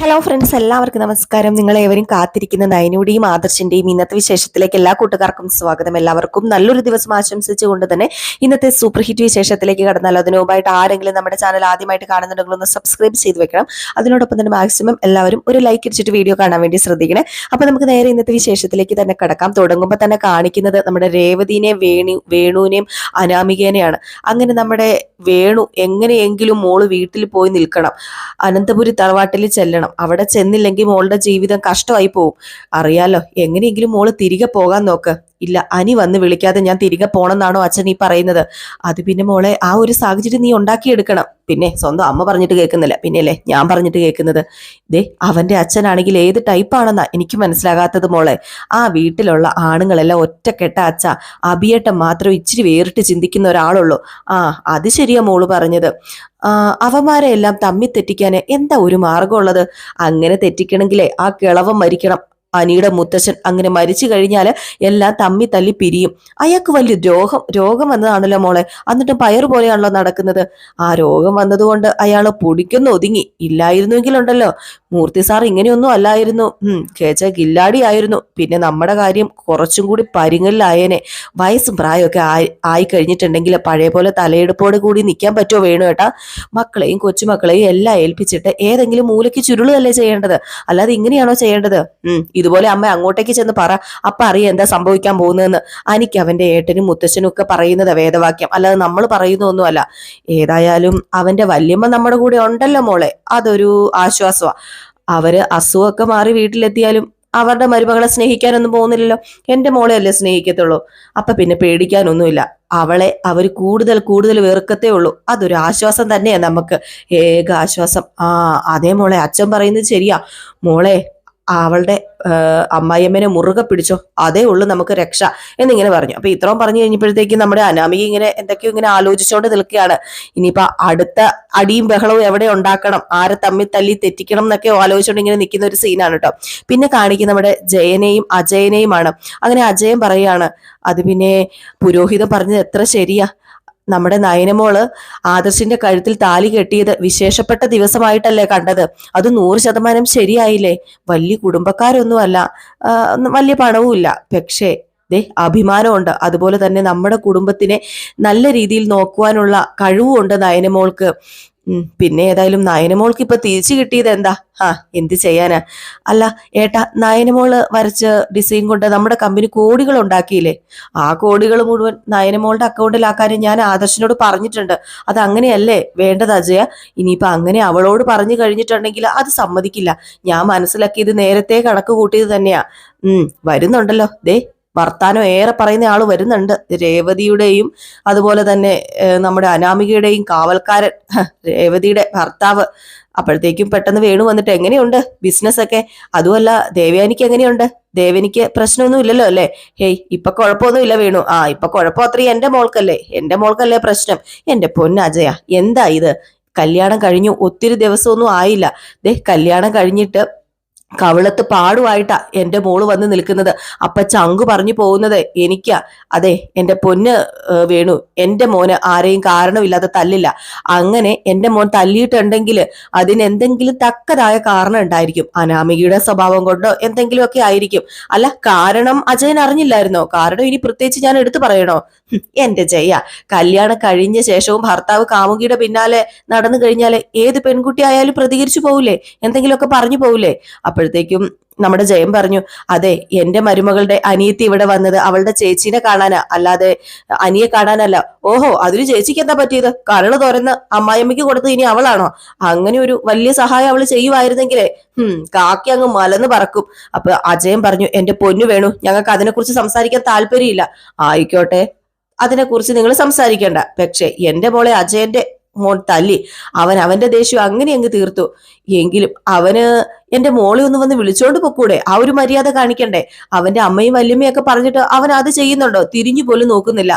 Hello friends എല്ലാവർക്കും നമസ്കാരം. നിങ്ങൾ ഏവരും കാത്തിരിക്കുന്ന നയനയുടെയും ആദർശിന്റെയും ഇന്നത്തെ വിശേഷത്തിലേക്ക് എല്ലാ കൂട്ടുകാർക്കും സ്വാഗതം. എല്ലാവർക്കും നല്ലൊരു ദിവസം ആശംസിച്ചുകൊണ്ട് തന്നെ ഇന്നത്തെ സൂപ്പർ ഹിറ്റ് വിശേഷത്തിലേക്ക് കടന്നാൽ അതിനു മുമ്പായിട്ട് ആരെങ്കിലും നമ്മുടെ ചാനൽ ആദ്യമായിട്ട് കാണുന്നുണ്ടെങ്കിൽ ഒന്ന് സബ്സ്ക്രൈബ് ചെയ്ത് വെക്കണം. അതിനോടൊപ്പം തന്നെ മാക്സിമം എല്ലാവരും ഒരു ലൈക്ക് ഇടിച്ചിട്ട് വീഡിയോ കാണാൻ വേണ്ടി ശ്രദ്ധിക്കണേ. അപ്പൊ നമുക്ക് നേരെ ഇന്നത്തെ വിശേഷത്തിലേക്ക് തന്നെ കടക്കാം. തുടങ്ങുമ്പോൾ തന്നെ കാണിക്കുന്നത് നമ്മുടെ രേവതിനെയും വേണു വേണുവിനെയും അനാമികേനെയാണ്. അങ്ങനെ നമ്മുടെ വേണു എങ്ങനെയെങ്കിലും മോൾ വീട്ടിൽ പോയി നിൽക്കണം. അനന്തപുരി തറവാട്ടിൽ ചെല്ലണം. അവിടെ ചെന്നില്ലെങ്കിൽ മോളുടെ ജീവിതം കഷ്ടമായി പോവും. അറിയാലോ എങ്ങനെയെങ്കിലും മോൾ തിരികെ പോകാൻ നോക്ക്. ഇല്ല അനി വന്ന് വിളിക്കാതെ ഞാൻ തിരികെ പോണെന്നാണോ അച്ഛൻ ഈ പറയുന്നത്. അത് പിന്നെ മോളെ ആ ഒരു സാഹചര്യം നീ ഉണ്ടാക്കിയെടുക്കണം. പിന്നെ സ്വന്തം അമ്മ പറഞ്ഞിട്ട് കേൾക്കുന്നില്ല. പിന്നെയല്ലേ ഞാൻ പറഞ്ഞിട്ട് കേൾക്കുന്നത്. ദേ അവന്റെ അച്ഛനാണെങ്കിൽ ഏത് ടൈപ്പാണെന്നാ എനിക്ക് മനസ്സിലാകാത്തത് മോളെ. ആ വീട്ടിലുള്ള ആണുങ്ങളെല്ലാം ഒറ്റക്കെട്ട അച്ഛ. അഭിയേട്ടം മാത്രം ഇച്ചിരി വേറിട്ട് ചിന്തിക്കുന്ന ഒരാളുള്ളൂ. ആ അത് ശരിയാ മോൾ പറഞ്ഞത്. അവന്മാരെ എല്ലാം തമ്മി തെറ്റിക്കാൻ എന്താ ഒരു മാർഗമുള്ളത് അങ്ങനെ തെറ്റിക്കണമെങ്കിലേ ആ കിളവം മരിക്കണം. അനിയുടെ മുത്തച്ഛൻ അങ്ങനെ മരിച്ചു കഴിഞ്ഞാൽ എല്ലാം തമ്മി തല്ലി പിരിയും. അയാൾക്ക് വലിയ രോഗം രോഗം വന്നതാണല്ലോ മോളെ. എന്നിട്ട് പയർ പോലെയാണല്ലോ നടക്കുന്നത്. ആ രോഗം വന്നതുകൊണ്ട് അയാൾ പൊടിക്കൊന്ന് ഒതുങ്ങി. ഇല്ലായിരുന്നുവെങ്കിലുണ്ടല്ലോ. മൂർത്തി സാർ ഇങ്ങനെയൊന്നും അല്ലായിരുന്നു. ഉം കേച്ച ഗില്ലാടി ആയിരുന്നു. പിന്നെ നമ്മുടെ കാര്യം കുറച്ചും കൂടി പരിങ്ങലിലായേനെ വയസ്സും പ്രായമൊക്കെ ആയി ആയി കഴിഞ്ഞിട്ടുണ്ടെങ്കിൽ പഴയ പോലെ തലയെടുപ്പോടെ കൂടി നിൽക്കാൻ പറ്റുമോ വേണു കേട്ടാ മക്കളെയും കൊച്ചുമക്കളെയും എല്ലാം ഏൽപ്പിച്ചിട്ട് ഏതെങ്കിലും മൂലയ്ക്ക് ചുരുളല്ലേ ചെയ്യേണ്ടത്? അല്ലാതെ ഇങ്ങനെയാണോ ചെയ്യേണ്ടത്? ഉം ഇതുപോലെ അമ്മ അങ്ങോട്ടേക്ക് ചെന്ന് പറ അപ്പ അറിയ എന്താ സംഭവിക്കാൻ പോകുന്നതെന്ന്? അനിക്ക് അവന്റെ ഏട്ടനും മുത്തച്ഛനും ഒക്കെ പറയുന്നത് വേദവാക്യം. അല്ലാതെ നമ്മൾ പറയുന്നൊന്നുമല്ല ഏതായാലും അവന്റെ വല്യമ്മ നമ്മുടെ കൂടെ ഉണ്ടല്ലോ മോളെ. അതൊരു ആശ്വാസമാ അവർ അസുഖമൊക്കെ മാറി വീട്ടിലെത്തിയാലും അവരുടെ മരുമകളെ സ്നേഹിക്കാനൊന്നും പോകുന്നില്ലല്ലോ. എന്റെ മോളെ അല്ലേ സ്നേഹിക്കത്തുള്ളൂ. അപ്പൊ പിന്നെ പേടിക്കാനൊന്നുമില്ല. അവളെ അവർ കൂടുതൽ കൂടുതൽ വെറുക്കത്തേ ഉള്ളൂ. അതൊരു ആശ്വാസം തന്നെയാ നമുക്ക്. ഏക ആശ്വാസം ആ അതേ മോളെ. അച്ഛൻ പറയുന്നത് ശരിയാ. മോളെ അവളുടെ അമ്മായിയമ്മനെ മുറുകെ പിടിച്ചോ അതേ ഉള്ളൂ നമുക്ക് രക്ഷ എന്നിങ്ങനെ പറഞ്ഞു. അപ്പൊ ഇത്രയും പറഞ്ഞു കഴിഞ്ഞപ്പോഴത്തേക്കും നമ്മുടെ അനാമിക ഇങ്ങനെ എന്തൊക്കെയോ ഇങ്ങനെ ആലോചിച്ചുകൊണ്ട് നിൽക്കുകയാണ്. ഇനിയിപ്പോ അടുത്ത അടിയും ബഹളവും എവിടെ ഉണ്ടാക്കണം? ആരെ തമ്മിൽ തല്ലി തെറ്റിക്കണം എന്നൊക്കെ ആലോചിച്ചുകൊണ്ട് ഇങ്ങനെ നിൽക്കുന്ന ഒരു സീനാണ് കേട്ടോ. പിന്നെ കാണിക്കുന്ന നമ്മുടെ ജയനെയും അജയനെയുമാണ്. അങ്ങനെ അജയൻ പറയാണ് അത് പിന്നെ പുരോഹിതം പറഞ്ഞത് എത്ര ശരിയാ? നമ്മുടെ നയനമോൾ ആദർശിന്റെ കഴുത്തിൽ താലി കെട്ടിയത് വിശേഷപ്പെട്ട ദിവസമായിട്ടല്ലേ കണ്ടത്? അത് നൂറ് ശതമാനം ശരിയായില്ലേ? വലിയ കുടുംബക്കാരൊന്നുമല്ല. വലിയ പണവുമില്ല. പക്ഷേ ദേ അഭിമാനമുണ്ട്. അതുപോലെ തന്നെ നമ്മുടെ കുടുംബത്തിനെ നല്ല രീതിയിൽ നോക്കുവാനുള്ള കഴിവുമുണ്ട് നയനമോൾക്ക്. പിന്നെ ഏതായാലും നയനമോൾക്ക് ഇപ്പൊ തിരിച്ചു കിട്ടിയത് എന്താ? ആ എന്ത് ചെയ്യാനാ? അല്ല ഏട്ടാ നയനമോൾ വരച്ച ഡിസൈൻ കൊണ്ട് നമ്മുടെ കമ്പനി കോടികൾ ഉണ്ടാക്കിയില്ലേ? ആ കോടികൾ മുഴുവൻ നയനമോളുടെ അക്കൗണ്ടിലാക്കാനും ഞാൻ ആദർശനോട് പറഞ്ഞിട്ടുണ്ട്. അത് അങ്ങനെയല്ലേ? വേണ്ടത് അജയ. ഇനിയിപ്പൊ അങ്ങനെ അവളോട് പറഞ്ഞു കഴിഞ്ഞിട്ടുണ്ടെങ്കിൽ അത് സമ്മതിക്കില്ല. ഞാൻ മനസ്സിലാക്കിയത് നേരത്തെ കണക്ക് കൂട്ടിയത് തന്നെയാ. ഉം വരുന്നുണ്ടല്ലോ. ദേ വർത്താനം ഏറെ പറയുന്ന ആൾ വരുന്നുണ്ട്. രേവതിയുടെയും അതുപോലെ തന്നെ നമ്മുടെ അനാമികയുടെയും കാവൽക്കാരൻ രേവതിയുടെ ഭർത്താവ് അപ്പോഴത്തേക്കും പെട്ടെന്ന് വേണു വന്നിട്ട് എങ്ങനെയുണ്ട് ബിസിനസ് ഒക്കെ? അതുമല്ല ദേവയാനിക്ക് എങ്ങനെയുണ്ട്? ദേവനിക്ക് പ്രശ്നമൊന്നും ഇല്ലല്ലോ അല്ലേ? ഹേയ് ഇപ്പൊ കുഴപ്പമൊന്നും ഇല്ല വേണു. ആ ഇപ്പൊ കുഴപ്പം അത്രയും എന്റെ മോൾക്കല്ലേ? എന്റെ മോൾക്കല്ലേ പ്രശ്നം? എന്റെ പൊന്നജയ എന്താ ഇത്? കല്യാണം കഴിഞ്ഞു ഒത്തിരി ദിവസമൊന്നും ആയില്ല. ദേ കല്യാണം കഴിഞ്ഞിട്ട് കവിളത്ത് പാടുമായിട്ടാ എന്റെ മോൾ വന്ന് നിൽക്കുന്നത്. അപ്പ ചങ്കു പറഞ്ഞു പോകുന്നത് എനിക്കാ. അതെ എന്റെ പൊന്ന് വേണു. എന്റെ മോന് ആരെയും കാരണമില്ലാതെ തല്ലില്ല. അങ്ങനെ എന്റെ മോൻ തല്ലിയിട്ടുണ്ടെങ്കിൽ അതിനെന്തെങ്കിലും തക്കതായ കാരണം ഉണ്ടായിരിക്കും. അനാമികയുടെ സ്വഭാവം കൊണ്ടോ എന്തെങ്കിലുമൊക്കെ ആയിരിക്കും. അല്ല കാരണം അജയൻ അറിഞ്ഞില്ലായിരുന്നോ? കാരണം ഇനി പ്രത്യേകിച്ച് ഞാൻ എടുത്തു പറയണോ? എന്റെ ജയ. കല്യാണം കഴിഞ്ഞ ശേഷവും ഭർത്താവ് കാമുകിയുടെ പിന്നാലെ നടന്നു കഴിഞ്ഞാൽ ഏത് പെൺകുട്ടി ആയാലും പ്രതികരിച്ചു പോവില്ലേ? എന്തെങ്കിലുമൊക്കെ പറഞ്ഞു പോവില്ലേ? അപ്പോഴത്തേക്കും നമ്മുടെ ജയം പറഞ്ഞു അതെ എന്റെ മരുമകളുടെ അനിയത്തി ഇവിടെ വന്നത് അവളുടെ ചേച്ചീനെ കാണാനാ അല്ലാതെ അനിയെ കാണാനല്ല. ഓഹോ അതിന് ചേച്ചിക്ക് എന്താ പറ്റിയത്? കരൾ തുറന്ന് അമ്മായിയമ്മയ്ക്ക് കൊടുത്തത് ഇനി അവളാണോ? അങ്ങനെ ഒരു വലിയ സഹായം അവൾ ചെയ്യുമായിരുന്നെങ്കിലേ ഹും കാക്കി അങ്ങ് മലന്ന് പറക്കും. അപ്പൊ അജയൻ പറഞ്ഞു എന്റെ പൊന്നു വേണു ഞങ്ങൾക്ക് അതിനെക്കുറിച്ച് സംസാരിക്കാൻ താല്പര്യമില്ല. ആയിക്കോട്ടെ അതിനെക്കുറിച്ച് നിങ്ങൾ സംസാരിക്കേണ്ട. പക്ഷെ എന്റെ മോളെ അജയന്റെ മോൻ തല്ലി. അവൻ അവന്റെ ദേഷ്യം അങ്ങനെ അങ്ങ് തീർത്തു. എങ്കിലും അവന് എന്റെ മോളെ ഒന്ന് വന്ന് വിളിച്ചോണ്ട് പൊക്കൂടെ. ആ ഒരു മര്യാദ കാണിക്കണ്ടേ? അവന്റെ അമ്മയും വല്യമ്മയും ഒക്കെ പറഞ്ഞിട്ട് അവൻ അത് ചെയ്യുന്നുണ്ടോ? തിരിഞ്ഞു പോലും നോക്കുന്നില്ല.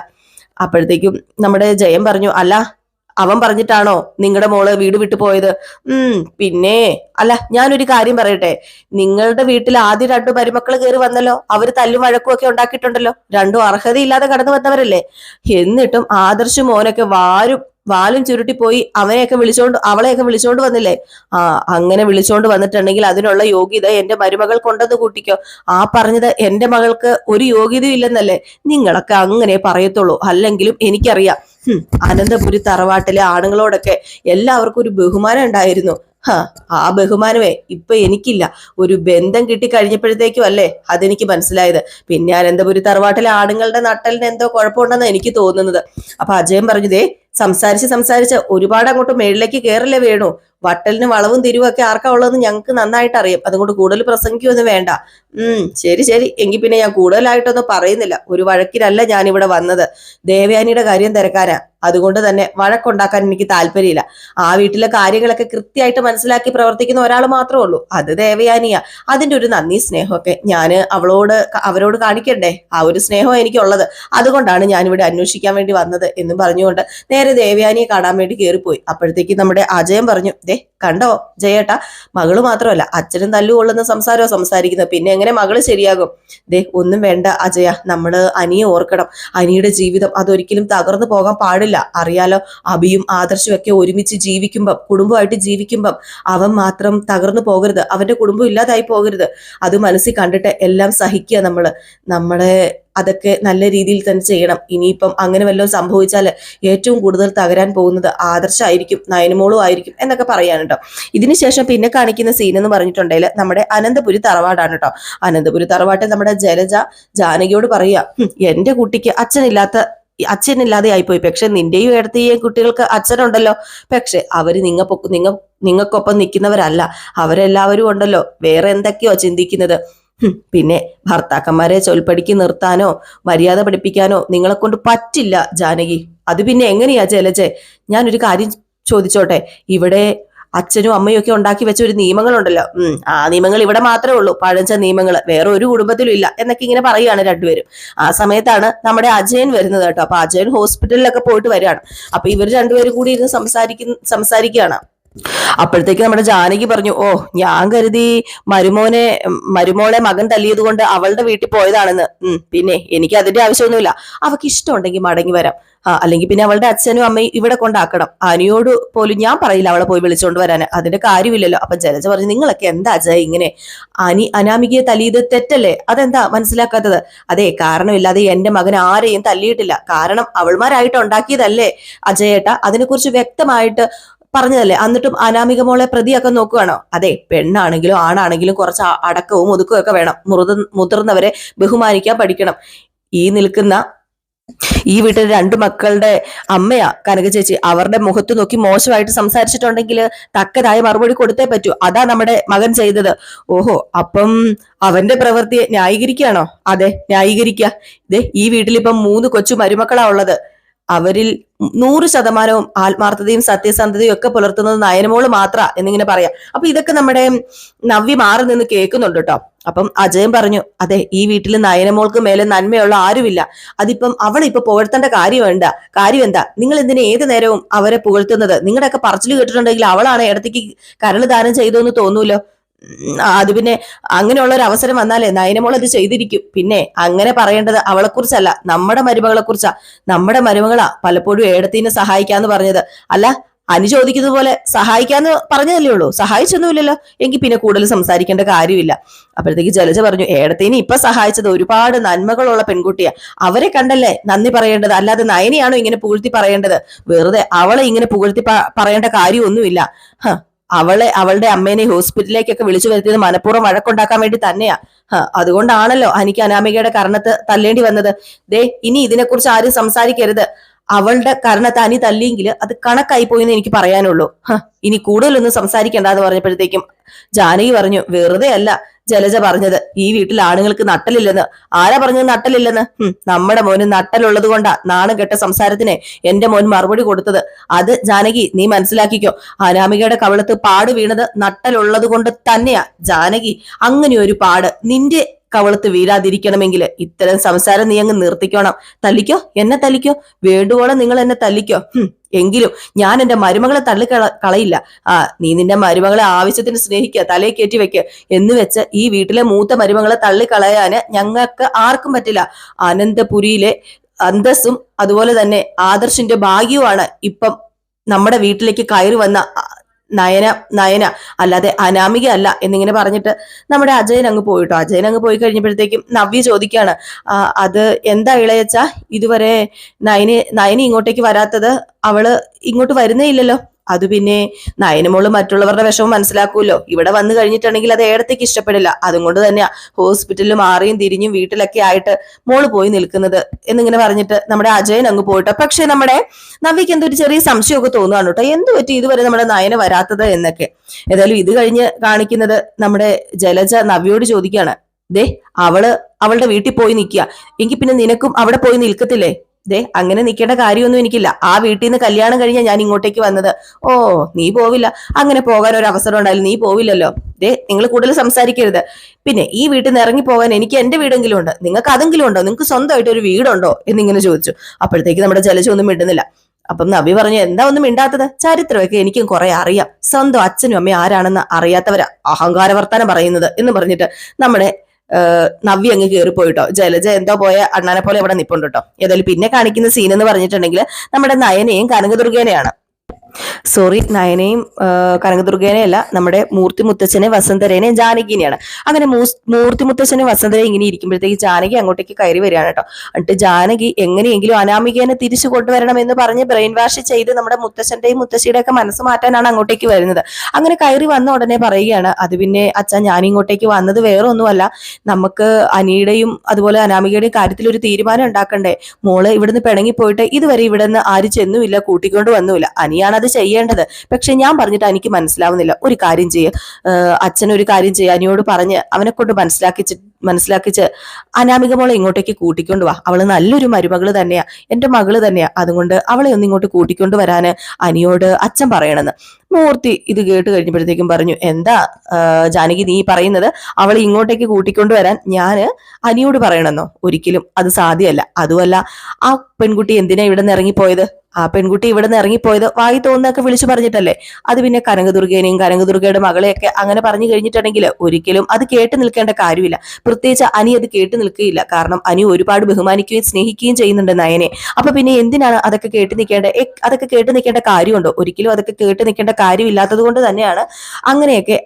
അപ്പോഴത്തേക്കും നമ്മുടെ ജയം പറഞ്ഞു അല്ല അവൻ പറഞ്ഞിട്ടാണോ നിങ്ങളുടെ മോൾ വീട് വിട്ടു പോയത്? ഉം പിന്നെ അല്ല ഞാനൊരു കാര്യം പറയട്ടെ. നിങ്ങളുടെ വീട്ടിൽ ആദ്യം രണ്ടു മരുമക്കൾ കയറി വന്നല്ലോ. അവർ തല്ലും വഴക്കും ഒക്കെ ഉണ്ടാക്കിയിട്ടുണ്ടല്ലോ. രണ്ടും അർഹതയില്ലാതെ കടന്നു വന്നവരല്ലേ? എന്നിട്ടും ആദർശ് മോനൊക്കെ വാരും വാലും ചുരുട്ടി പോയി അവനെയൊക്കെ വിളിച്ചോണ്ട് അവളെയൊക്കെ വിളിച്ചോണ്ട് വന്നില്ലേ? ആ അങ്ങനെ വിളിച്ചോണ്ട് വന്നിട്ടുണ്ടെങ്കിൽ അതിനുള്ള യോഗ്യത എന്റെ മരുമകൾ കൊണ്ടെന്ന് കൂട്ടിക്കോ. ആ പറഞ്ഞത് എന്റെ മകൾക്ക് ഒരു യോഗ്യതയും ഇല്ലെന്നല്ലേ? നിങ്ങളൊക്കെ അങ്ങനെ പറയത്തുള്ളൂ. അല്ലെങ്കിലും എനിക്കറിയാം. അനന്തപുരി തറവാട്ടിലെ ആണുങ്ങളോടൊക്കെ എല്ലാവർക്കും ഒരു ബഹുമാനം ഉണ്ടായിരുന്നു. ആ ബഹുമാനമേ ഇപ്പൊ എനിക്കില്ല. ഒരു ബന്ധം കിട്ടി കഴിഞ്ഞപ്പോഴത്തേക്കും അല്ലേ അതെനിക്ക് മനസ്സിലായത്. പിന്നെ അനന്തപുരി തറവാട്ടിലെ ആണുങ്ങളുടെ നട്ടലിന് എന്തോ കുഴപ്പമുണ്ടെന്ന് എനിക്ക് തോന്നുന്നത്. അപ്പൊ അജയൻ പറഞ്ഞു ദേ സംസാരിച്ച് സംസാരിച്ച് ഒരുപാട് അങ്ങോട്ട് മേളിലേക്ക് കയറില്ലേ വേണു. വട്ടലിന് വളവും തിരിവൊക്കെ ആർക്കാ ഉള്ളതെന്ന് ഞങ്ങൾക്ക് നന്നായിട്ട് അറിയാം അതുകൊണ്ട് കൂടുതൽ പ്രസംഗിക്കൊന്നും വേണ്ട. ഉം ശരി ശരി. എങ്കിൽ പിന്നെ ഞാൻ കൂടുതലായിട്ടൊന്നും പറയുന്നില്ല. ഒരു വഴക്കിലല്ല ഞാൻ ഇവിടെ വന്നത്. ദേവയാനിയുടെ കാര്യം തിരക്കാനാ അതുകൊണ്ട് തന്നെ വഴക്കുണ്ടാക്കാൻ എനിക്ക് താല്പര്യമില്ല. ആ വീട്ടിലെ കാര്യങ്ങളൊക്കെ കൃത്യമായിട്ട് മനസ്സിലാക്കി പ്രവർത്തിക്കുന്ന ഒരാൾ മാത്രമേ ഉള്ളൂ. അത് ദേവയാനിയാ. അതിന്റെ ഒരു നന്ദി സ്നേഹമൊക്കെ ഞാൻ അവളോട് അവരോട് കാണിക്കണ്ടേ? ആ ഒരു സ്നേഹം എനിക്കുള്ളത്. അതുകൊണ്ടാണ് ഞാൻ ഇവിടെ അന്വേഷിക്കാൻ വേണ്ടി വന്നത് എന്ന് പറഞ്ഞുകൊണ്ട് നേരെ ദേവയാനിയെ കാണാൻ വേണ്ടി കയറിപ്പോയി. അപ്പോഴത്തേക്ക് നമ്മുടെ അജയൻ പറഞ്ഞു ദേ കണ്ടോ? ജയേട്ട മകൾ മാത്രമല്ല അച്ഛനും തല്ലുകൊള്ളുന്ന സംസാരമോ സംസാരിക്കുന്നത്. പിന്നെ എങ്ങനെ മകൾ ശരിയാകും? ദേ ഒന്നും വേണ്ട അജയ. നമ്മൾ അനിയെ ഓർക്കണം. അനിയുടെ ജീവിതം അതൊരിക്കലും തകർന്നു പോകാൻ പാടില്ല. അറിയാലോ അഭിയും ആദർശമൊക്കെ ഒരുമിച്ച് ജീവിക്കുമ്പം കുടുംബമായിട്ട് ജീവിക്കുമ്പം അവൻ മാത്രം തകർന്നു പോകരുത്. അവന്റെ കുടുംബം ഇല്ലാതായി പോകരുത്. അത് മനസ്സിൽ കണ്ടിട്ട് എല്ലാം സഹിക്കുക നമ്മൾ നമ്മളെ അതൊക്കെ നല്ല രീതിയിൽ തന്നെ ചെയ്യണം. ഇനിയിപ്പം അങ്ങനെ വല്ലതും സംഭവിച്ചാൽ ഏറ്റവും കൂടുതൽ തകരാൻ പോകുന്നത് ആദർശമായിരിക്കും നയനമോളും ആയിരിക്കും എന്നൊക്കെ പറയാൻ കേട്ടോ ഇതിനുശേഷം പിന്നെ കാണിക്കുന്ന സീൻ എന്ന് പറഞ്ഞിട്ടുണ്ടെങ്കിൽ നമ്മുടെ അനന്തപുരി തറവാടാണ് കേട്ടോ അനന്തപുരി തറവാട്ടിൽ നമ്മുടെ ജലജ ജാനകിയോട് പറയുക എന്റെ കുട്ടിക്ക് അച്ഛനില്ലാത്ത അച്ഛനില്ലാതെ ആയിപ്പോയി. പക്ഷെ നിന്റെയും ഇടത്തെയും കുട്ടികൾക്ക് അച്ഛനുണ്ടല്ലോ. പക്ഷെ അവർ നിങ്ങ നിങ്ങ നിങ്ങൾക്കൊപ്പം നിൽക്കുന്നവരല്ല. അവരെല്ലാവരും ഉണ്ടല്ലോ. വേറെ എന്തൊക്കെയോ ചിന്തിക്കുന്നത്. പിന്നെ ഭർത്താക്കന്മാരെ ചൊൽപ്പടിക്ക് നിർത്താനോ മര്യാദ പഠിപ്പിക്കാനോ നിങ്ങളെ കൊണ്ട് പറ്റില്ല ജാനകി. അത് പിന്നെ എങ്ങനെയാ ജലജെ ഞാനൊരു കാര്യം ചോദിച്ചോട്ടെ. ഇവിടെ അച്ഛനും അമ്മയും ഒക്കെ ഉണ്ടാക്കി വെച്ച ഒരു നിയമങ്ങളുണ്ടല്ലോ. ഉം. ആ നിയമങ്ങൾ ഇവിടെ മാത്രമേ ഉള്ളൂ. പഴഞ്ച നിയമങ്ങൾ. വേറെ ഒരു കുടുംബത്തിലും ഇല്ല എന്നൊക്കെ ഇങ്ങനെ പറയുകയാണ് രണ്ടുപേരും. ആ സമയത്താണ് നമ്മുടെ അജയൻ വരുന്നത് കേട്ടോ. അപ്പൊ അജയൻ ഹോസ്പിറ്റലിലൊക്കെ പോയിട്ട് വരികയാണ്. അപ്പൊ ഇവർ രണ്ടുപേരും കൂടി ഇരുന്ന് സംസാരിക്കുന്ന സംസാരിക്കുകയാണ്. അപ്പോഴത്തേക്ക് നമ്മുടെ ജാനകി പറഞ്ഞു ഓ ഞാൻ കരുതി മരുമോനെ മരുമോളെ മകൻ തല്ലിയത് കൊണ്ട് അവളുടെ വീട്ടിൽ പോയതാണെന്ന്. പിന്നെ എനിക്ക് അതിന്റെ ആവശ്യമൊന്നുമില്ല. അവക്ക് ഇഷ്ടമുണ്ടെങ്കിൽ മടങ്ങി വരാം. അല്ലെങ്കിൽ പിന്നെ അവളുടെ അച്ഛനും അമ്മയും ഇവിടെ കൊണ്ടാക്കണം. അനിയോട് പോലും ഞാൻ പറയില്ല അവളെ പോയി വിളിച്ചുകൊണ്ട് വരാൻ അതിന്റെ കാര്യമില്ലല്ലോ. അപ്പൊ ജലജ പറഞ്ഞു നിങ്ങളൊക്കെ എന്താ അജയ ഇങ്ങനെ അനി അനാമികയെ തല്ലിയത് തെറ്റല്ലേ? അതെന്താ മനസ്സിലാക്കാത്തത്? അതെ കാരണമില്ലാതെ എന്റെ മകൻ ആരെയും തല്ലിയിട്ടില്ല. കാരണം അവൾമാരായിട്ട് ഉണ്ടാക്കിയതല്ലേ അജയേട്ട. അതിനെക്കുറിച്ച് വ്യക്തമായിട്ട് പറഞ്ഞതല്ലേ? എന്നിട്ടും അനാമിക മോളെ പ്രതിയൊക്കെ നോക്കുകയാണോ? അതെ പെണ്ണാണെങ്കിലും ആണാണെങ്കിലും കുറച്ച് അടക്കവും ഒതുക്കവും ഒക്കെ വേണം. മുറുത മുതിർന്നവരെ ബഹുമാനിക്കാൻ പഠിക്കണം. ഈ നിൽക്കുന്ന ഈ വീട്ടിൽ രണ്ടു മക്കളുടെ അമ്മയാ കനക ചേച്ചി അവരുടെ മുഖത്ത് നോക്കി മോശമായിട്ട് സംസാരിച്ചിട്ടുണ്ടെങ്കിൽ തക്കതായ മറുപടി കൊടുത്തേ പറ്റൂ. അതാ നമ്മുടെ മകൻ ചെയ്തത്. ഓഹോ അപ്പം അവന്റെ പ്രവൃത്തിയെ ന്യായീകരിക്കുകയാണോ? അതെ ന്യായീകരിക്കുക. ഇതേ ഈ വീട്ടിൽ ഇപ്പം മൂന്ന് കൊച്ചു മരുമക്കളാ ഉള്ളത്. അവരിൽ നൂറ് ശതമാനവും ആത്മാർത്ഥതയും സത്യസന്ധതയും ഒക്കെ പുലർത്തുന്നത് നയനമോൾ മാത്ര എന്നിങ്ങനെ പറയാം. അപ്പൊ ഇതൊക്കെ നമ്മുടെ നവ്യ മാറി നിന്ന് കേൾക്കുന്നുണ്ട് കേട്ടോ അപ്പം അജയൻ പറഞ്ഞു അതെ ഈ വീട്ടിൽ നയനമോൾക്ക് മേലെ നന്മയുള്ള ആരുമില്ല. അതിപ്പം അവൾ ഇപ്പൊ പുകഴ്ത്തേണ്ട കാര്യം വേണ്ട കാര്യം എന്താ? നിങ്ങൾ എന്തിനു ഏത് നേരവും അവരെ പുകഴ്ത്തുന്നത്? നിങ്ങളുടെയൊക്കെ പറച്ചിൽ കേട്ടിട്ടുണ്ടെങ്കിൽ അവളാണ് ഇടത്തേക്ക് കരൾ ദാനം ചെയ്തോന്ന് തോന്നൂലോ? അത് പിന്നെ അങ്ങനെയുള്ള ഒരു അവസരം വന്നാലേ നയനമോൾ അത് ചെയ്തിരിക്കും. പിന്നെ അങ്ങനെ പറയേണ്ടത് അവളെ കുറിച്ചല്ല നമ്മുടെ മരുമകളെ കുറിച്ചാ നമ്മുടെ മരുമകളാ പലപ്പോഴും ഏടത്തിനെ സഹായിക്കാന്ന് പറഞ്ഞത്. അല്ല അനു പോലെ സഹായിക്കാന്ന് പറഞ്ഞതല്ലേ ഉള്ളൂ. സഹായിച്ചൊന്നുമില്ലല്ലോ. എങ്കിൽ പിന്നെ കൂടുതൽ സംസാരിക്കേണ്ട കാര്യമില്ല. അപ്പോഴത്തേക്ക് ജലജ പറഞ്ഞു ഏടത്തേനെ ഇപ്പൊ സഹായിച്ചത് ഒരുപാട് നന്മകളുള്ള പെൺകുട്ടിയാ. അവരെ കണ്ടല്ലേ നന്ദി പറയേണ്ടത്? അല്ലാതെ നയനെയാണോ ഇങ്ങനെ പുകഴ്ത്തി പറയേണ്ടത്? വെറുതെ അവളെ ഇങ്ങനെ പുകഴ്ത്തി പറയേണ്ട കാര്യമൊന്നുമില്ല. അവളെ അവളുടെ അമ്മേനെ ഹോസ്പിറ്റലിലേക്കൊക്കെ വിളിച്ചു വരുത്തിയത് മനഃപൂർവം വഴക്കുണ്ടാക്കാൻ വേണ്ടി തന്നെയാ. അതുകൊണ്ടാണല്ലോ എനിക്ക് അനാമികയുടെ കർണത്ത് തല്ലേണ്ടി വന്നത്. ദേ ഇനി ഇതിനെക്കുറിച്ച് ആരും സംസാരിക്കരുത്. അവളുടെ കർണത്ത് അനി തല്ലിയെങ്കിൽ അത് കണക്കായി പോയി എന്ന് എനിക്ക് പറയാനുള്ളൂ. ഇനി കൂടുതലൊന്നും സംസാരിക്കേണ്ട എന്ന് പറഞ്ഞപ്പോഴത്തേക്കും ജാനകി പറഞ്ഞു വെറുതെ അല്ല ജലജ പറഞ്ഞത്. ഈ വീട്ടിൽ ആണുങ്ങൾക്ക് നട്ടലില്ലെന്ന്. ആരാ പറഞ്ഞത് നട്ടലില്ലെന്ന്? നമ്മുടെ മോന് നട്ടലുള്ളത് കൊണ്ടാ നാണം കെട്ട സംസാരത്തിന് എന്റെ മോൻ മറുപടി കൊടുത്തത്. അത് ജാനകി നീ മനസ്സിലാക്കിക്കോ. അനാമികയുടെ കവളത്ത് പാട് വീണത് നട്ടലുള്ളത് കൊണ്ട് തന്നെയാ. ജാനകി അങ്ങനെ ഒരു പാട് നിന്റെ കവളത്ത് വീഴാതിരിക്കണമെങ്കിൽ ഇത്തരം സംസാരം നീ അങ്ങ് നിർത്തിക്കോണം. തല്ലിക്കോ? എന്നെ തല്ലിക്കോ? വേണ്ടുവോളം നിങ്ങൾ എന്നെ തല്ലിക്കോ? എങ്കിലും ഞാൻ എന്റെ മരുമകളെ തള്ളി കളയില്ല. ആ നീ നിന്റെ മരുമകളെ ആവശ്യത്തിന് സ്നേഹിക്കുക തലയെ കയറ്റി വെക്കുക. എന്ന് വെച്ച് ഈ വീട്ടിലെ മൂത്ത മരുമകളെ തള്ളി കളയാന് ഞങ്ങൾക്ക് ആർക്കും പറ്റില്ല. അനന്തപുരിയിലെ അന്തസ്സും അതുപോലെ തന്നെ ആദർശിന്റെ ഭാഗ്യവുമാണ് ഇപ്പം നമ്മുടെ വീട്ടിലേക്ക് കയറി വന്ന നയന നയന അല്ലാതെ അനാമിക അല്ല എന്നിങ്ങനെ പറഞ്ഞിട്ട് നമ്മുടെ അജയൻ അങ്ങ് പോയിട്ടോ. അജയൻ അങ്ങ് പോയി കഴിഞ്ഞപ്പോഴത്തേക്കും നവ്യ ചോദിക്കുകയാണ് അത് എന്താ ഇളയച്ച ഇതുവരെ നയന നയന ഇങ്ങോട്ടേക്ക് വരാത്തത് അവൾ ഇങ്ങോട്ട് വരുന്നേ ഇല്ലല്ലോ. അത് പിന്നെ നയനമോൾ മറ്റുള്ളവരുടെ വിഷമം മനസ്സിലാക്കുമല്ലോ. ഇവിടെ വന്നു കഴിഞ്ഞിട്ടുണ്ടെങ്കിൽ അത് ഏടത്തേക്ക് ഇഷ്ടപ്പെടില്ല. അതുകൊണ്ട് തന്നെയാ ഹോസ്പിറ്റലിൽ മാറിയും തിരിഞ്ഞും വീട്ടിലൊക്കെ ആയിട്ട് മോൾ പോയി നിൽക്കുന്നത് എന്നിങ്ങനെ പറഞ്ഞിട്ട് നമ്മുടെ അജയൻ അങ്ങ് പോയിട്ടോ. പക്ഷെ നമ്മുടെ നവിക്ക് എന്തോ ഒരു ചെറിയ സംശയമൊക്കെ തോന്നുകയാണ് കേട്ടോ. എന്ത് പറ്റി ഇതുവരെ നമ്മുടെ നയന വരാത്തത് എന്നൊക്കെ? ഏതായാലും ഇത് കഴിഞ്ഞ് കാണിക്കുന്നത് നമ്മുടെ ജലജ നവിയോട് ചോദിക്കുകയാണ്. ദേ അവൾ അവളുടെ വീട്ടിൽ പോയി നിൽക്കുക. എങ്കിൽ പിന്നെ നിനക്കും അവിടെ പോയി നിൽക്കത്തില്ലേ? ദേ അങ്ങനെ നിൽക്കേണ്ട കാര്യമൊന്നും എനിക്കില്ല. ആ വീട്ടിൽ നിന്ന് കല്യാണം കഴിഞ്ഞാൽ ഞാൻ ഇങ്ങോട്ടേക്ക് വന്നത്. ഓ നീ പോവില്ല. അങ്ങനെ പോകാൻ ഒരു അവസരം ഉണ്ടായാലും നീ പോവില്ലല്ലോ. ദേ നിങ്ങൾ കൂടുതൽ സംസാരിക്കരുത്. പിന്നെ ഈ വീട്ടിൽ നിന്ന് ഇറങ്ങി പോകാൻ എനിക്ക് എന്റെ വീടെങ്കിലും ഉണ്ട്. നിങ്ങൾക്ക് അതെങ്കിലും ഉണ്ടോ? നിങ്ങൾക്ക് സ്വന്തമായിട്ട് ഒരു വീടുണ്ടോ? എന്നിങ്ങനെ ചോദിച്ചു. അപ്പോഴത്തേക്ക് നമ്മുടെ ജലജൊന്നും മിണ്ടുന്നില്ല. അപ്പം നബി പറഞ്ഞു എന്താ ഒന്നും മിണ്ടാത്തത്? ചരിത്രമൊക്കെ എനിക്കും കുറെ അറിയാം. സ്വന്തം അച്ഛനും അമ്മയും ആരാണെന്ന് അറിയാത്തവരാ അഹങ്കാര വർത്താനം പറയുന്നത് എന്ന് പറഞ്ഞിട്ട് നമ്മുടെ നവ്യ അങ്ങ് കയറിപ്പോയിട്ടോ ജലജ എന്തോ പോയ അണ്ണാനെ പോലെ ഇവിടെ നിപ്പുണ്ട് കേട്ടോ. ഏതായാലും പിന്നെ കാണിക്കുന്ന സീൻ എന്ന് പറഞ്ഞിട്ടുണ്ടെങ്കിൽ നമ്മുടെ നയനയും കനകദുർഗേനെയാണ്. സോറി നയനെയും കനകദുർഗേനെയല്ല കനകദുർഗേനെയും അല്ല നമ്മുടെ മൂർത്തി മുത്തച്ഛനെ വസന്തരേനെയും ജാനകിനെയാണ്. അങ്ങനെ മൂർത്തി മുത്തച്ഛനെ വസന്തരെ ഇങ്ങനെ ഇരിക്കുമ്പോഴത്തേക്ക് ജാനകി അങ്ങോട്ടേക്ക് കയറി വരികയാണ് കേട്ടോ. എന്നിട്ട് ജാനകി എങ്ങനെയെങ്കിലും അനാമികേനെ തിരിച്ചു കൊണ്ടുവരണം എന്ന് പറഞ്ഞ് ബ്രെയിൻ വാഷ് ചെയ്ത് നമ്മുടെ മുത്തച്ഛന്റെയും മുത്തശ്ശിയുടെ ഒക്കെ മനസ്സ് മാറ്റാനാണ് അങ്ങോട്ടേക്ക് വരുന്നത്. അങ്ങനെ കയറി വന്ന ഉടനെ പറയുകയാണ് അത് പിന്നെ അച്ഛൻ ഞാൻ ഇങ്ങോട്ടേക്ക് വന്നത് വേറെ ഒന്നുമല്ല നമുക്ക് അനിയുടെയും അതുപോലെ അനാമികയുടെയും കാര്യത്തിൽ ഒരു തീരുമാനം ഉണ്ടാക്കണ്ടേ. മോൾ ഇവിടുന്ന് പിണങ്ങി പോയിട്ട് ഇതുവരെ നിന്ന് ആര് ചെന്നുമില്ല കൂട്ടിക്കൊണ്ട് വന്നുമില്ല. അനിയാണ് അത് ചെയ്യേണ്ടത്. പക്ഷെ ഞാൻ പറഞ്ഞിട്ട് എനിക്ക് മനസ്സിലാവുന്നില്ല. ഒരു കാര്യം ചെയ്യ. അച്ഛൻ ഒരു കാര്യം ചെയ്യുക അനിയോട് പറഞ്ഞ് അവനെ കൊണ്ട് മനസ്സിലാക്കിച്ച് മനസ്സിലാക്കിച്ച് അനാമിക മോളെ ഇങ്ങോട്ടേക്ക് കൂട്ടിക്കൊണ്ട് വാ. അവൾ നല്ലൊരു മരുമകൾ തന്നെയാ. എന്റെ മകൾ തന്നെയാ. അതുകൊണ്ട് അവളെ ഒന്ന് ഇങ്ങോട്ട് കൂട്ടിക്കൊണ്ട് വരാന് അനിയോട് അച്ഛൻ പറയണമെന്ന് മൂർത്തി ഇത് കേട്ട് കഴിഞ്ഞപ്പോഴത്തേക്കും പറഞ്ഞു എന്താ ജാനകി നീ പറയുന്നത്? അവളെ ഇങ്ങോട്ടേക്ക് കൂട്ടിക്കൊണ്ട് വരാൻ ഞാൻ അനിയോട് പറയണമെന്നോ ഒരിക്കലും അത് സാധ്യമല്ല. അതുമല്ല ആ പെൺകുട്ടി എന്തിനാ ഇവിടെ നിന്ന് ഇറങ്ങിപ്പോയത്? ആ പെൺകുട്ടി ഇവിടെ നിന്ന് ഇറങ്ങിപ്പോയത് വായി തോന്നുന്നൊക്കെ വിളിച്ചു പറഞ്ഞിട്ടല്ലേ? അത് പിന്നെ കനകദുർഗേനെയും കനകദുർഗയുടെ മകളെയൊക്കെ അങ്ങനെ പറഞ്ഞു കഴിഞ്ഞിട്ടുണ്ടെങ്കിൽ ഒരിക്കലും അത് കേട്ട് നിൽക്കേണ്ട കാര്യമില്ല. പ്രത്യേകിച്ച് അനി അത് കേട്ട് നിൽക്കുകയില്ല. കാരണം അനി ഒരുപാട് ബഹുമാനിക്കുകയും സ്നേഹിക്കുകയും ചെയ്യുന്നുണ്ട് നയനെ. അപ്പൊ പിന്നെ എന്തിനാണ് അതൊക്കെ കേട്ട് നിൽക്കേണ്ട അതൊക്കെ കേട്ട് നിൽക്കേണ്ട കാര്യമുണ്ടോ? ഒരിക്കലും അതൊക്കെ കേട്ട് നിൽക്കേണ്ട കാര്യമില്ലാത്തത് കൊണ്ട് തന്നെയാണ് അങ്ങനെയൊക്കെ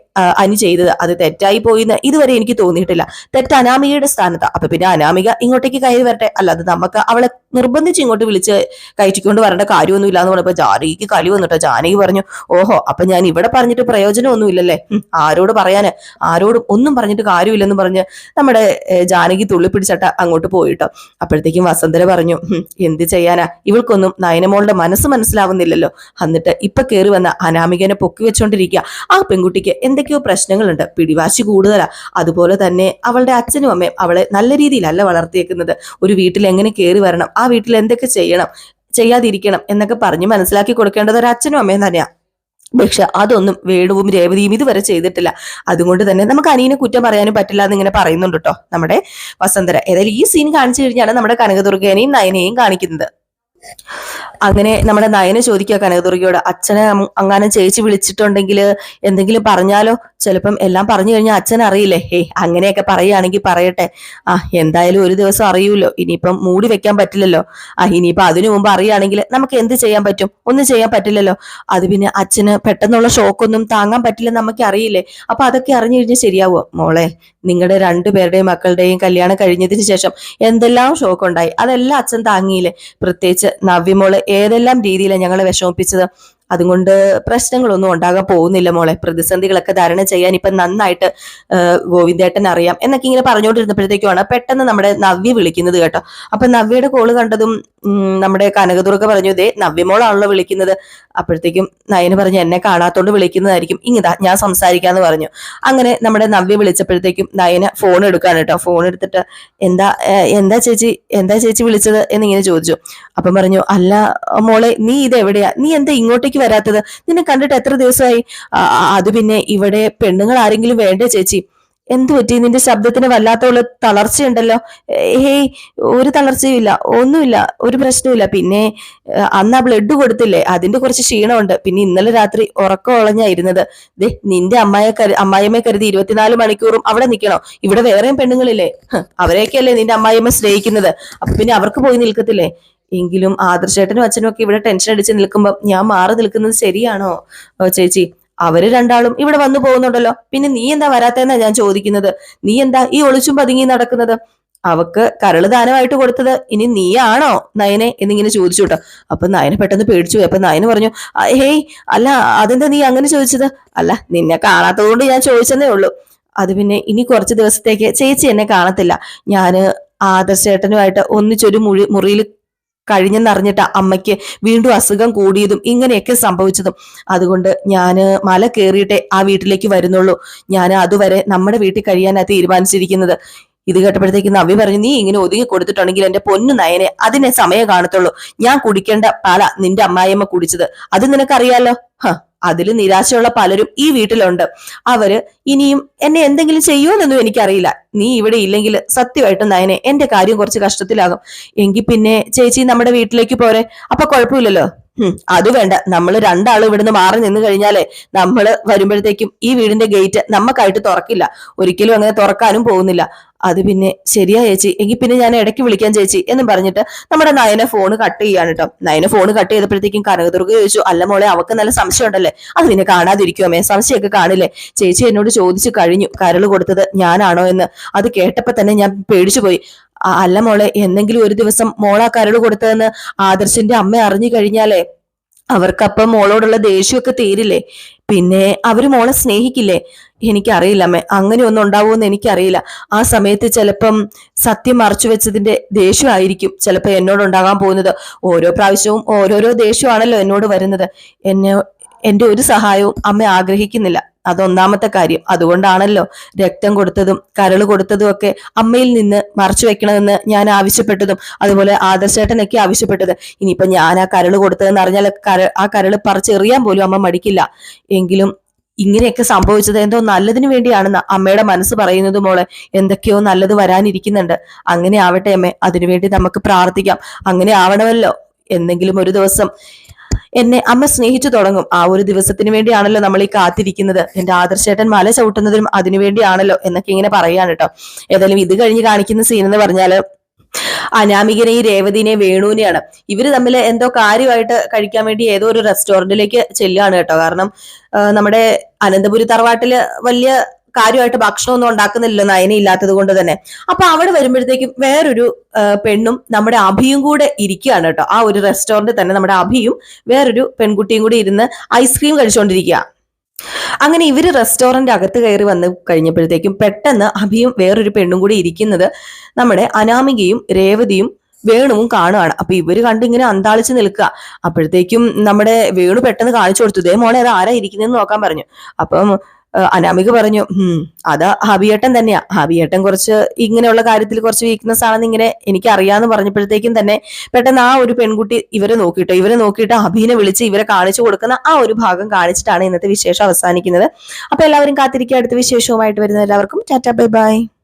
അനി ചെയ്തത്. അത് തെറ്റായി പോയി എന്ന് ഇതുവരെ എനിക്ക് തോന്നിയിട്ടില്ല. തെറ്റ് അനാമികയുടെ സ്ഥാനത്ത്. അപ്പൊ പിന്നെ അനാമിക ഇങ്ങോട്ടേക്ക് കയറി വരട്ടെ. അല്ലാതെ നമുക്ക് അവളെ നിർബന്ധിച്ച് ഇങ്ങോട്ട് വിളിച്ച് കയറ്റിക്കൊണ്ട് വരേണ്ട കാര്യമൊന്നുമില്ല എന്ന് പറഞ്ഞപ്പോ ജാനകിക്ക് കലി വന്നിട്ടോ. ജാനകി പറഞ്ഞു ഓഹോ അപ്പൊ ഞാൻ ഇവിടെ പറഞ്ഞിട്ട് പ്രയോജനമൊന്നുമില്ലല്ലേ? ആരോട് പറയാന്? ആരോടും ഒന്നും പറഞ്ഞിട്ട് കാര്യമില്ലെന്ന് പറഞ്ഞ് നമ്മുടെ ജാനകി തുള്ളി പിടിച്ചട്ട അങ്ങോട്ട് പോയിട്ടോ. അപ്പോഴത്തേക്കും വസന്തര പറഞ്ഞു എന്ത് ചെയ്യാനാ? ഇവൾക്കൊന്നും നയനമോളുടെ മനസ്സ് മനസ്സിലാവുന്നില്ലല്ലോ. എന്നിട്ട് ഇപ്പൊ കയറി വന്ന അനാമികനെ പൊക്കി വെച്ചോണ്ടിരിക്കുക ആ പെൺകുട്ടിക്ക് എന്തൊക്കെയോ പ്രശ്നങ്ങളുണ്ട്. പിടിവാശി കൂടുതലാ. അതുപോലെ തന്നെ അവളുടെ അച്ഛനും അമ്മയും അവളെ നല്ല രീതിയിലല്ല വളർത്തിയേക്കുന്നത്. ഒരു വീട്ടിൽ എങ്ങനെ കയറി വരണം? ആ വീട്ടിൽ എന്തൊക്കെ ചെയ്യണം? ചെയ്യാതിരിക്കണം എന്നൊക്കെ പറഞ്ഞ് മനസ്സിലാക്കി കൊടുക്കേണ്ടത് ഒരു അച്ഛനും അമ്മയും തന്നെയാണ് പക്ഷെ അതൊന്നും വേണുവും രേവതിയും ഇതുവരെ ചെയ്തിട്ടില്ല. അതുകൊണ്ട് തന്നെ നമുക്ക് അനിയനെ കുറ്റം പറയാനും പറ്റില്ല എന്ന് ഇങ്ങനെ പറയുന്നുണ്ട് കേട്ടോ നമ്മുടെ വസന്തര. ഏതായാലും ഈ സീൻ കാണിച്ചു കഴിഞ്ഞാണ് നമ്മുടെ കനകദുർഗേനെയും നയനെയും കാണിക്കുന്നത്. അങ്ങനെ നമ്മുടെ നയന ചോദിക്കുക കനകദുർഗയോട് അച്ഛനെ അങ്ങനെ ചേച്ചി വിളിച്ചിട്ടുണ്ടെങ്കിൽ എന്തെങ്കിലും പറഞ്ഞാലോ? ചിലപ്പം എല്ലാം പറഞ്ഞു കഴിഞ്ഞാൽ അച്ഛൻ അറിയില്ലേ ഏയ് അങ്ങനെയൊക്കെ പറയുകയാണെങ്കിൽ പറയട്ടെ. ആ എന്തായാലും ഒരു ദിവസം അറിയൂല്ലോ ഇനിയിപ്പം മൂടി വെക്കാൻ പറ്റില്ലല്ലോ. ആ ഇനിയിപ്പം അതിനു മുമ്പ് അറിയുകയാണെങ്കിൽ നമുക്ക് എന്ത് ചെയ്യാൻ പറ്റും? ഒന്നും ചെയ്യാൻ പറ്റില്ലല്ലോ. അത് പിന്നെ അച്ഛന് പെട്ടെന്നുള്ള ഷോക്കൊന്നും താങ്ങാൻ പറ്റില്ല നമുക്ക് അറിയില്ലേ? അപ്പൊ അതൊക്കെ അറിഞ്ഞു കഴിഞ്ഞാൽ ശരിയാവോ മോളെ നിങ്ങളുടെ രണ്ടുപേരുടെയും മക്കളുടെയും കല്യാണം കഴിഞ്ഞതിന് ശേഷം എന്തെല്ലാം ഷോക്ക് ഉണ്ടായി അതെല്ലാം അച്ഛൻ താങ്ങിയില്ലേ പ്രത്യേകിച്ച് നവ്യമോൾ ഏതെല്ലാം രീതിയിലാണ് ഞങ്ങളെ വിഷമിപ്പിച്ചത്? അതുകൊണ്ട് പ്രശ്നങ്ങളൊന്നും ഉണ്ടാകാൻ പോകുന്നില്ല മോളെ. പ്രതിസന്ധികളൊക്കെ ധാരണ ചെയ്യാൻ ഇപ്പൊ നന്നായിട്ട് ഗോവിന്ദേട്ടൻ അറിയാം. എന്നൊക്കെ ഇങ്ങനെ പറഞ്ഞുകൊണ്ടിരുന്നപ്പോഴത്തേക്കുമാണ് പെട്ടെന്ന് നമ്മുടെ നവ്യ വിളിക്കുന്നത് കേട്ടോ. അപ്പൊ നവ്യയുടെ കോൾ കണ്ടതും നമ്മുടെ കനകദുർഗ പറഞ്ഞു ഇതേ നവ്യമോളാണല്ലോ വിളിക്കുന്നത്. അപ്പോഴത്തേക്കും നയന് പറഞ്ഞു എന്നെ കാണാത്തോണ്ട് വിളിക്കുന്നതായിരിക്കും. ഇങ്ങനെ ഞാൻ സംസാരിക്കാന്ന് പറഞ്ഞു. അങ്ങനെ നമ്മുടെ നവ്യ വിളിച്ചപ്പോഴത്തേക്കും നയന ഫോൺ എടുക്കാൻ കേട്ടോ. ഫോൺ എടുത്തിട്ട് എന്താ എന്താ ചേച്ചി എന്താ ചേച്ചി വിളിച്ചത്? എന്നിങ്ങനെ ചോദിച്ചു. അപ്പം പറഞ്ഞു അല്ല മോളെ നീ ഇത് എവിടെയാ നീ എന്താ ഇങ്ങോട്ടേക്ക് വരാത്തത്? നിന്നെ കണ്ടിട്ട് എത്ര ദിവസമായി? അത് പിന്നെ ഇവിടെ പെണ്ണുങ്ങൾ ആരെങ്കിലും വേണ്ടേ ചേച്ചി? എന്തു പറ്റി? നിന്റെ ശബ്ദത്തിന് വല്ലാത്തുള്ള തളർച്ചയുണ്ടല്ലോ. ഹേയ് ഒരു തളർച്ചയുമില്ല ഒന്നുമില്ല ഒരു പ്രശ്നവുമില്ല. പിന്നെ അന്ന് ആ ബ്ലഡ് കൊടുത്തില്ലേ? അതിന്റെ കുറച്ച് ക്ഷീണമുണ്ട്. പിന്നെ ഇന്നലെ രാത്രി ഉറക്കം ഒളഞ്ഞായിരുന്നത്. ദേ നിന്റെ അമ്മായ കരു കരുതി ഇരുപത്തിനാല് മണിക്കൂറും അവിടെ നിൽക്കണോ? ഇവിടെ വേറെയും പെണ്ണുങ്ങളില്ലേ? അവരെയൊക്കെയല്ലേ നിന്റെ അമ്മായിയമ്മ സ്നേഹിക്കുന്നത്? അപ്പൊ പിന്നെ അവർക്ക് പോയി നിൽക്കത്തില്ലേ? എങ്കിലും ആദർശേട്ടനും അച്ഛനും ഒക്കെ ഇവിടെ ടെൻഷൻ അടിച്ച് നിൽക്കുമ്പോൾ ഞാൻ മാറി നിൽക്കുന്നത് ശരിയാണോ? ചേച്ചി അവർ രണ്ടാളും ഇവിടെ വന്നു പോകുന്നുണ്ടല്ലോ. പിന്നെ നീ എന്താ വരാത്തെന്നാ ഞാൻ ചോദിക്കുന്നത്? നീ എന്താ ഈ ഒളിച്ചും പതുങ്ങി നടക്കുന്നത്? അവക്ക് കരൾ ദാനമായിട്ട് കൊടുത്തത് ഇനി നീയാണോ നയനെ എന്നിങ്ങനെ ചോദിച്ചു കേട്ടോ. അപ്പൊ നയനെ പെട്ടെന്ന് പേടിച്ചു അപ്പൊ നയന് പറഞ്ഞു ഹേയ് അല്ല അതെന്താ നീ അങ്ങനെ ചോദിച്ചത്? അല്ല നിന്നെ കാണാത്തത് കൊണ്ട് ഞാൻ ചോദിച്ചെന്നേ ഉള്ളൂ. അത് പിന്നെ ഇനി കുറച്ച് ദിവസത്തേക്ക് ചേച്ചി എന്നെ കാണത്തില്ല. ഞാൻ ആദർശേട്ടനുമായിട്ട് ഒന്നിച്ചൊരു മുറി മുറിയിൽ കഴിഞ്ഞെന്നറിഞ്ഞിട്ട് അമ്മയ്ക്ക് വീണ്ടും അസുഖം കൂടിയതും ഇങ്ങനെയൊക്കെ സംഭവിച്ചതും. അതുകൊണ്ട് ഞാൻ മല കയറിയിട്ടേ ആ വീട്ടിലേക്ക് വരുന്നുള്ളൂ. ഞാൻ അതുവരെ നമ്മുടെ വീട്ടിൽ കഴിയാനാ തീരുമാനിച്ചിരിക്കുന്നത്. ഇത് കേട്ടപ്പോഴത്തേക്ക് നവ്യ പറഞ്ഞു നീ ഇങ്ങനെ ഒതുങ്ങി കൊടുത്തിട്ടുണ്ടെങ്കിൽ എന്റെ പൊന്നു നയനെ അതിനെ സമയം കാണത്തുള്ളൂ. ഞാൻ കുടിക്കേണ്ട പാല നിന്റെ അമ്മായിയമ്മ കുടിച്ചത്. അത് നിനക്കറിയാലോ? ഹ അതിൽ നിരാശയുള്ള പലരും ഈ വീട്ടിലുണ്ട്. അവർ ഇനിയും എന്നെ എന്തെങ്കിലും ചെയ്യുമെന്നൊന്നും എനിക്കറിയില്ല. നീ ഇവിടെ ഇല്ലെങ്കിൽ സത്യമായിട്ടും നയനെ എന്റെ കാര്യം കുറച്ച് കഷ്ടത്തിലാകും. എങ്കിൽ പിന്നെ ചേച്ചി നമ്മുടെ വീട്ടിലേക്ക് പോരെ. അപ്പൊ കുഴപ്പമില്ലല്ലോ. അത് വേണ്ട. നമ്മൾ രണ്ടാളും ഇവിടുന്ന് മാറി നിന്ന് കഴിഞ്ഞാലേ നമ്മൾ വരുമ്പോഴത്തേക്കും ഈ വീടിന്റെ ഗേറ്റ് നമുക്കായിട്ട് തുറക്കില്ല. ഒരിക്കലും അങ്ങനെ തുറക്കാനും പോകുന്നില്ല. അത് പിന്നെ ശരിയാ ചേച്ചി. എങ്കിൽ പിന്നെ ഞാൻ ഇടയ്ക്ക് വിളിക്കാൻ ചേച്ചി എന്നും പറഞ്ഞിട്ട് നമ്മുടെ നയന ഫോൺ കട്ട് ചെയ്യാണ് കേട്ടോ നയന ഫോൺ കട്ട് ചെയ്തപ്പോഴത്തേക്കും കനകദുർഗ ചോദിച്ചു അല്ല മോളെ അവക്ക് നല്ല സംശയം ഉണ്ടല്ലേ അത് പിന്നെ കാണാതിരിക്കുമേ സംശയമൊക്കെ കാണില്ലേ? ചേച്ചി എന്നോട് ചോദിച്ചു കഴിഞ്ഞു കരൾ കൊടുത്തത് ഞാനാണോ എന്ന്. അത് കേട്ടപ്പോ തന്നെ ഞാൻ പേടിച്ചു പോയി. അല്ല മോളെ എന്തെങ്കിലും ഒരു ദിവസം മോളാ കരട് കൊടുത്തതെന്ന് ആദർശിന്റെ അമ്മ അറിഞ്ഞു കഴിഞ്ഞാലേ അവർക്കപ്പം മോളോടുള്ള ദേഷ്യമൊക്കെ തീരില്ലേ? പിന്നെ അവർ മോളെ സ്നേഹിക്കില്ലേ? എനിക്കറിയില്ല അമ്മേ അങ്ങനെ ഒന്നും ഉണ്ടാവുമെന്ന് എനിക്കറിയില്ല. ആ സമയത്ത് ചിലപ്പം സത്യം മറച്ചു വെച്ചതിന്റെ ദേഷ്യമായിരിക്കും ചിലപ്പോൾ എന്നോട് ഉണ്ടാകാൻ പോകുന്നത്. ഓരോ പ്രാവശ്യവും ഓരോരോ ദേഷ്യമാണല്ലോ എന്നോട് വരുന്നത്. എന്നെ എന്റെ ഒരു സഹായവും അമ്മ ആഗ്രഹിക്കുന്നില്ല. അതൊന്നാമത്തെ കാര്യം. അതുകൊണ്ടാണല്ലോ രക്തം കൊടുത്തതും കരൾ കൊടുത്തതും ഒക്കെ അമ്മയിൽ നിന്ന് മറച്ചു വെക്കണമെന്ന് ഞാൻ ആവശ്യപ്പെട്ടതും അതുപോലെ ആദർശേട്ടനൊക്കെ ആവശ്യപ്പെട്ടത്. ഇനിയിപ്പൊ ഞാൻ ആ കരൾ കൊടുത്തതെന്ന് അറിഞ്ഞാൽ ആ കരൾ പറിച്ചെറിയാൻ പോലും അമ്മ മടിക്കില്ല. എങ്കിലും ഇങ്ങനെയൊക്കെ സംഭവിച്ചത് എന്തോ നല്ലതിനു വേണ്ടിയാണെന്ന് അമ്മയുടെ മനസ്സ് പറയുന്നത് മോളെ. എന്തൊക്കെയോ നല്ലത് വരാനിരിക്കുന്നുണ്ട്. അങ്ങനെ ആവട്ടെ അമ്മേ അതിനുവേണ്ടി നമുക്ക് പ്രാർത്ഥിക്കാം. അങ്ങനെ ആവണമല്ലോ. എന്തെങ്കിലും ഒരു ദിവസം എന്നെ അമ്മ സ്നേഹിച്ചു തുടങ്ങും. ആ ഒരു ദിവസത്തിന് വേണ്ടിയാണല്ലോ നമ്മൾ ഈ കാത്തിരിക്കുന്നത്. എന്റെ ആദർശേട്ടൻ മല ചവിട്ടുന്നതിനും അതിനുവേണ്ടിയാണല്ലോ എന്നൊക്കെ ഇങ്ങനെ പറയാണ് കേട്ടോ. ഏതായാലും ഇത് കഴിഞ്ഞ് കാണിക്കുന്ന സീൻ എന്ന് പറഞ്ഞാൽ അനാമികനെ ഈ രേവതിനെ വേണുവിനെയാണ്. ഇവർ തമ്മിൽ എന്തോ കാര്യമായിട്ട് കഴിക്കാൻ വേണ്ടി ഏതോ ഒരു റെസ്റ്റോറന്റിലേക്ക് ചെല്ലുകയാണ് കേട്ടോ. കാരണം നമ്മുടെ അനന്തപുരി തറവാട്ടിൽ വലിയ കാര്യമായിട്ട് ഭക്ഷണമൊന്നും ഉണ്ടാക്കുന്നില്ലല്ലോ നയന ഇല്ലാത്തത് കൊണ്ട് തന്നെ. അപ്പൊ അവിടെ വരുമ്പോഴത്തേക്കും വേറൊരു പെണ്ണും നമ്മുടെ അഭിയും കൂടെ ഇരിക്കുകയാണ് കേട്ടോ. ആ ഒരു റെസ്റ്റോറന്റിൽ തന്നെ നമ്മുടെ അഭിയും വേറൊരു പെൺകുട്ടിയും കൂടി ഇരുന്ന് ഐസ്ക്രീം കഴിച്ചുകൊണ്ടിരിക്കുക അങ്ങനെ ഇവർ റെസ്റ്റോറന്റ് അകത്ത് കയറി വന്ന് കഴിഞ്ഞപ്പോഴത്തേക്കും പെട്ടെന്ന് അഭിയും വേറൊരു പെണ്ണും കൂടി ഇരിക്കുന്നത് നമ്മുടെ അനാമികയും രേവതിയും വേണുവും കാണുകയാണ് അപ്പൊ ഇവർ കണ്ട് ഇങ്ങനെ അന്താളിച്ച് നിൽക്കുക. അപ്പോഴത്തേക്കും നമ്മുടെ വേണു പെട്ടെന്ന് കാണിച്ചു കൊടുത്തു. ദേ മോളെ അത് ആരാ ഇരിക്കുന്നതെന്ന് നോക്കാൻ പറഞ്ഞു. അപ്പം അനാമിക പറഞ്ഞു ഉം അത് ഹബിയേട്ടൻ തന്നെയാ. ഹബിയേട്ടൻ കുറച്ച് ഇങ്ങനെയുള്ള കാര്യത്തിൽ കുറച്ച് വീക്ക്നെസ് ആണെന്ന് ഇങ്ങനെ എനിക്ക് അറിയാന്ന് പറഞ്ഞപ്പോഴത്തേക്കും തന്നെ പെട്ടെന്ന് ആ ഒരു പെൺകുട്ടി ഇവരെ നോക്കിട്ടോ ഇവരെ നോക്കിയിട്ട് അഭിനെ വിളിച്ച് ഇവരെ കാണിച്ചു കൊടുക്കുന്ന ആ ഒരു ഭാഗം കാണിച്ചിട്ടാണ് ഇന്നത്തെ വിശേഷം അവസാനിക്കുന്നത്. അപ്പൊ എല്ലാവരും കാത്തിരിക്കുക. അടുത്ത വിശേഷവുമായിട്ട് വരുന്ന എല്ലാവർക്കും ടാറ്റ ബൈ ബൈ.